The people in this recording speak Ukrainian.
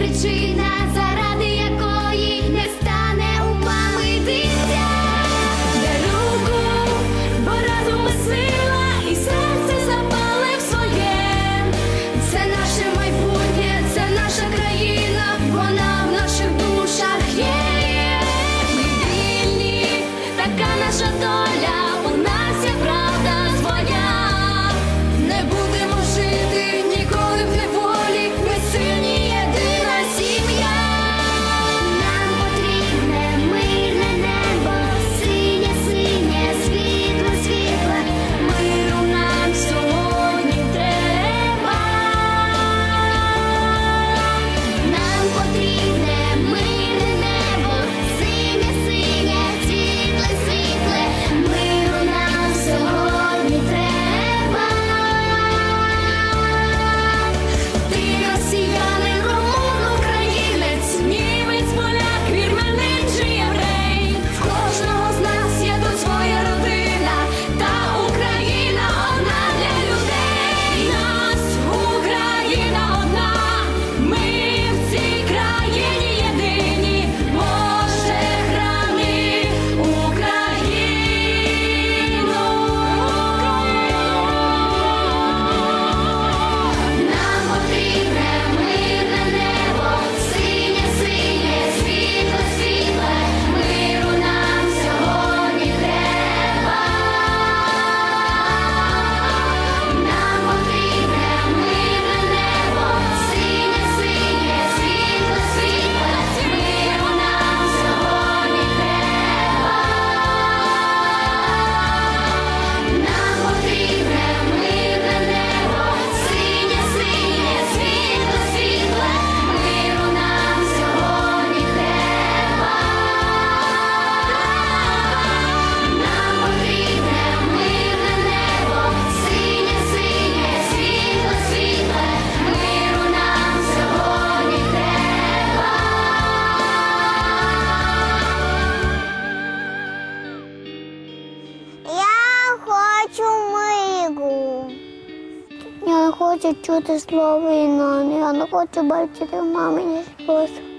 причина зараз. хочу чути слово інони, я не хочу бачити в мамині сльози.